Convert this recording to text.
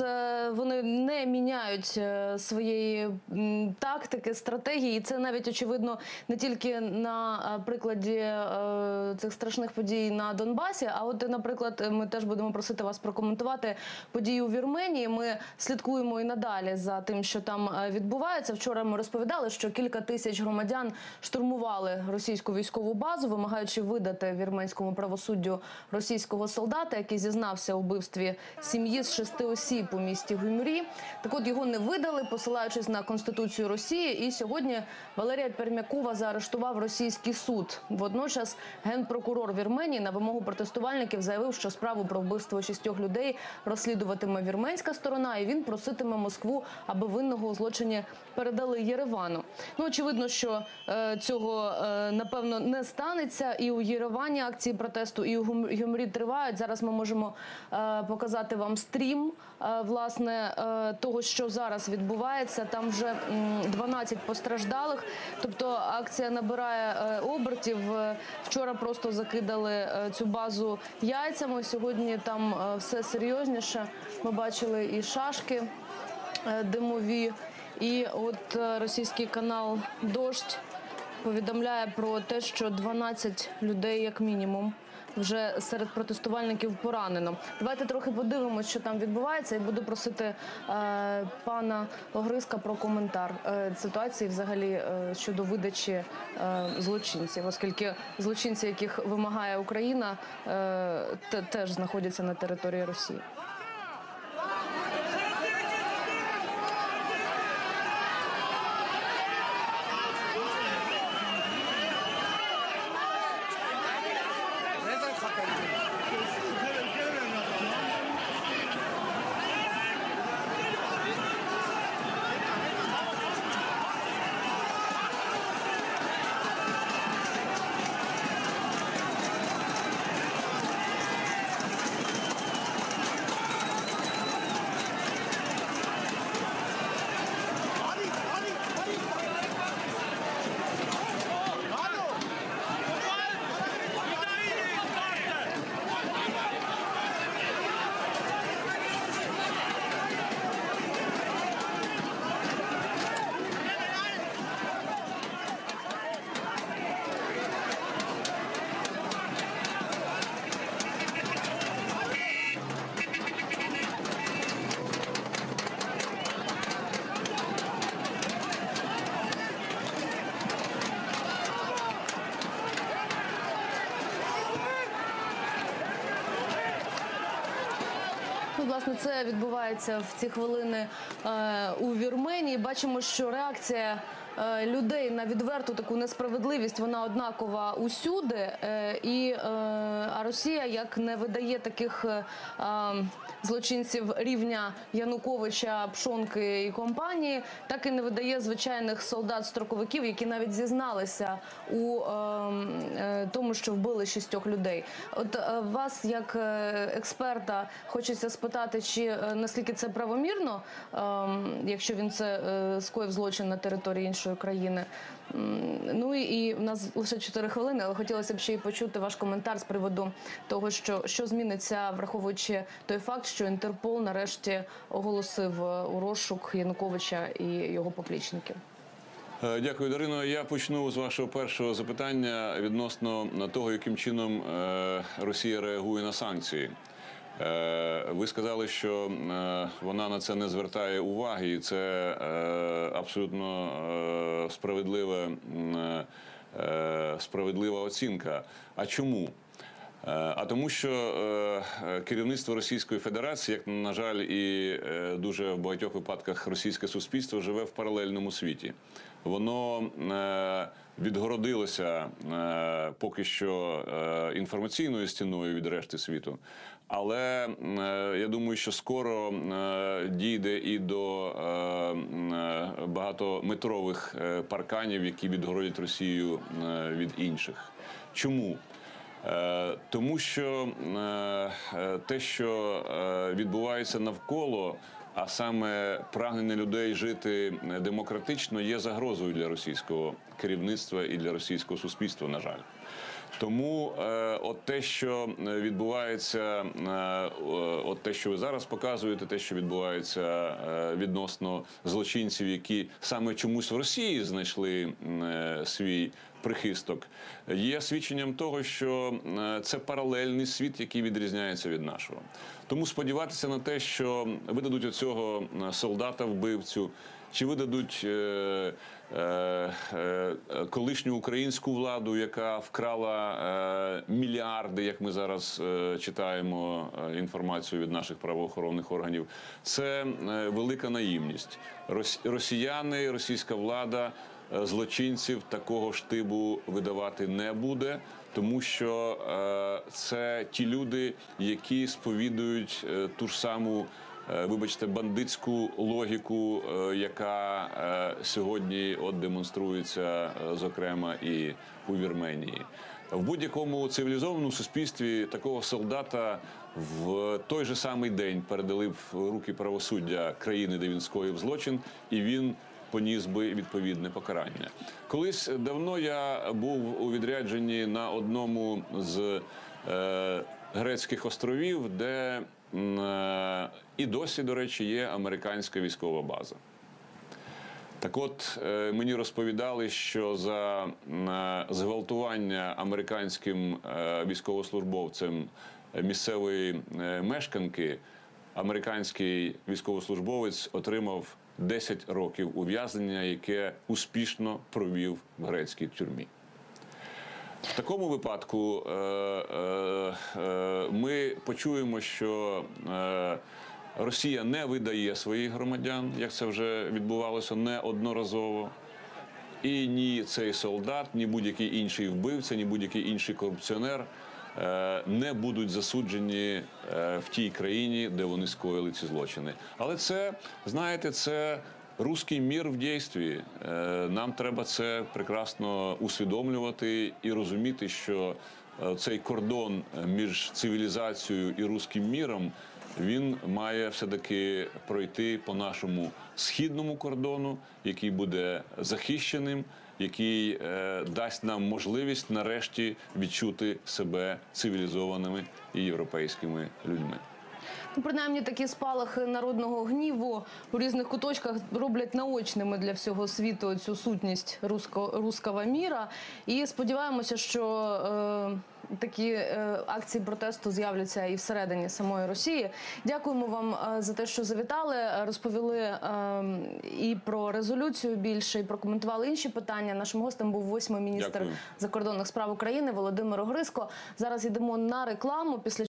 е, вони не міняють е, своєї тактики, стратегії. І це навіть очевидно не тільки на е, прикладі цих страшних подій на Донбасі. А от, наприклад, ми теж будемо просити вас прокоментувати події у Вірменії. Ми слідкуємо і надалі за тим, що там відбувається. Вчора ми розповідали, що кілька тисяч громадян штурмували російську військову базу, вимагаючи видати вірменському правосуддю російського солдата, який зізнався у вбивстві сім'ї з шести осіб у місті Гюмрі. Так от його не видали, посилаючись на конституцію Росії. І сьогодні Валерія Пермякова заарештував російський суд. Водночас генпрокурор Вірменії на вимогу протестувальників заявив, що справу про вбивство шістьох людей розслідуватиме вірменська сторона, і він проситиме Москву, аби винного у злочині передали Єревану. Ну очевидно, що е, цього е, напевно не станеться. І у Єревані акції протесту, і у Гюмрі тривають. Зараз ми можемо е, показати вам стрім е, власне е, того, що зараз відбувається. Там вже м, 12 постраждалих. Тобто акція набирає е, обертів. Е, Вчора просто закидали е, цю базу яйцями. Сьогодні там е, все серйозніше. Ми бачили і шашки е, димові. І от е, російський канал Дождь повідомляє про те, що 12 людей, як мінімум, вже серед протестувальників поранено. Давайте трохи подивимось, що там відбувається, і буду просити е, пана Огриска про коментар е, ситуації, взагалі е, щодо видачі е, злочинців, оскільки злочинці, яких вимагає Україна, е, те- теж знаходяться на території Росії. Ну, власне, це відбувається в ці хвилини е, у Вірменії. Бачимо, що реакція е, людей на відверту таку несправедливість вона однакова усюди. Е, і, е, а Росія як не видає таких е, злочинців рівня Януковича, Пшонки і компанії, так і не видає звичайних солдат-строковиків, які навіть зізналися у е, е, тому, що вбили шістьох людей. От е, вас, як е, експерта, хочеться спитати, чи е, наскільки це правомірно, е, якщо він це е, скоїв злочин на території іншої країни. Ну і, і в нас лише 4 хвилини, але хотілося б ще й почути ваш коментар з приводу того, що, що зміниться, враховуючи той факт, що Інтерпол нарешті оголосив е, у розшук Януковича і його поплічників. Е, Дякую, Дарино. Я почну з вашого першого запитання відносно того, яким чином е, Росія реагує на санкції. Е, Ви сказали, що е, вона на це не звертає уваги, і це е, абсолютно е, справедлива, е, справедлива оцінка. А чому? Е, А тому, що е, е, керівництво Російської Федерації, як на жаль, і дуже в багатьох випадках російське суспільство живе в паралельному світі. Воно відгородилося поки що інформаційною стіною від решти світу. Але я думаю, що скоро дійде і до багатометрових парканів, які відгородять Росію від інших. Чому? Е, Тому що е, е, те, що відбувається навколо, а саме прагнення людей жити демократично, є загрозою для російського керівництва і для російського суспільства, на жаль. Тому от те, що відбувається, от те, що ви зараз показуєте, те, що відбувається відносно злочинців, які саме чомусь в Росії знайшли свій прихисток, є свідченням того, що е, це паралельний світ, який відрізняється від нашого. Тому сподіватися на те, що видадуть оцього е, солдата вбивцю. Чи видадуть е, е, е, колишню українську владу, яка вкрала е, мільярди, як ми зараз е, читаємо е, інформацію від наших правоохоронних органів? Це е, велика наївність. Рос- Росіяни, російська влада злочинців такого штибу видавати не буде. Тому що е, це ті люди, які сповідують е, ту ж саму е, вибачте, бандитську логіку, е, яка е, сьогодні от демонструється, е, зокрема, і у Вірменії. В будь-якому цивілізованому суспільстві такого солдата в той же самий день передали в руки правосуддя країни, де він скоїв злочин, і він поніс би відповідне покарання. Колись давно я був у відрядженні на одному з е, грецьких островів, де е, і досі, до речі, є американська військова база. Так от е, мені розповідали, що за е, зґвалтування американським е, військовослужбовцем місцевої мешканки, американський військовослужбовець отримав 10 років ув'язнення, яке успішно провів в грецькій тюрмі. В такому випадку е, е, е, ми почуємо, що е, Росія не видає своїх громадян, як це вже відбувалося неодноразово. І ні цей солдат, ні будь-який інший вбивця, ні будь-який інший корупціонер не будуть засуджені е, в тій країні, де вони скоїли ці злочини. Але це, знаєте, це руський мір в дійстві. Е, Нам треба це прекрасно усвідомлювати і розуміти, що е, цей кордон між цивілізацією і руським міром він має все-таки пройти по нашому східному кордону, який буде захищеним, який е, дасть нам можливість нарешті відчути себе цивілізованими і європейськими людьми. Ну, принаймні такі спалахи народного гніву у різних куточках роблять наочними для всього світу цю сутність русько, руского міра. І сподіваємося, що е, такі е, акції протесту з'являться і всередині самої Росії. Дякуємо вам е, за те, що завітали, е, розповіли е, і про резолюцію більше, і прокоментували інші питання. Нашим гостем був восьмий міністр Дякую. закордонних справ України Володимир Огриско. Зараз йдемо на рекламу. Після